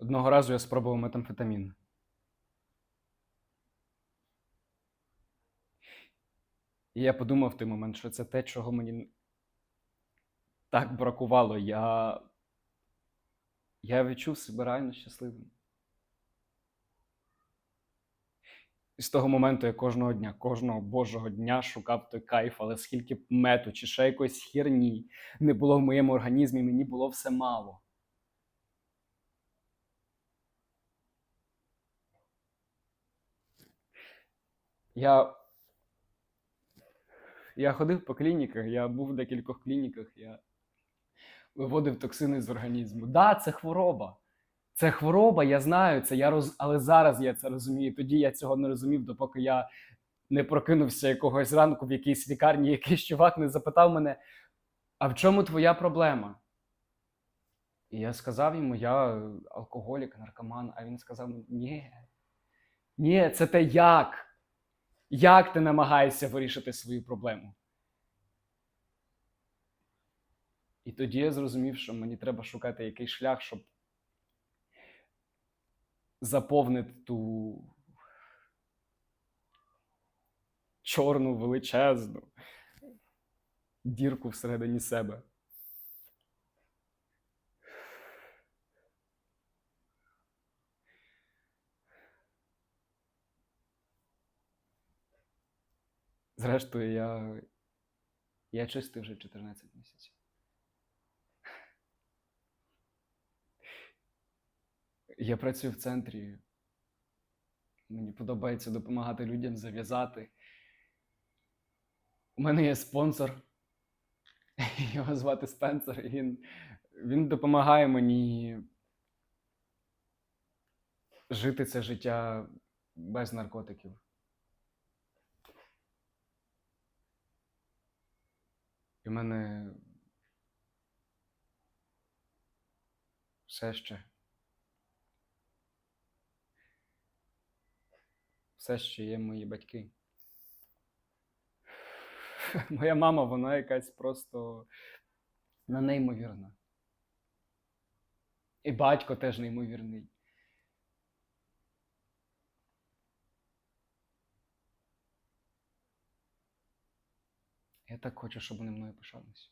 Одного разу я спробував метамфетамін. І я подумав в той момент, що це те, чого мені так бракувало. Я, я відчув себе реально щасливим. І з того моменту я кожного дня, кожного божого дня шукав той кайф, але скільки мету чи ще якоїсь херні не було в моєму організмі, мені було все мало. Я, я ходив по клініках, я був в декількох клініках, я виводив токсини з організму. Так, да, це хвороба. Це хвороба, я знаю це, я роз... але зараз я це розумію. Тоді я цього не розумів, допоки я не прокинувся якогось ранку в якійсь лікарні, якийсь чувак не запитав мене: а в чому твоя проблема? І я сказав йому, я алкоголік, наркоман, а він сказав ні, ні, це те як. Як ти намагаєшся вирішити свою проблему? І тоді я зрозумів, що мені треба шукати якийсь шлях, щоб заповнити ту чорну величезну дірку всередині себе. Зрештою, я, я чистий вже 14 місяців. Я працюю в центрі. Мені подобається допомагати людям зав'язати. У мене є спонсор. Його звати Спенсер. Він, він допомагає мені жити це життя без наркотиків. В мене все ще. Все ще є мої батьки. Моя мама, вона якась просто неймовірна. І батько теж неймовірний. Я так хочу, щоб вони мною пишалися.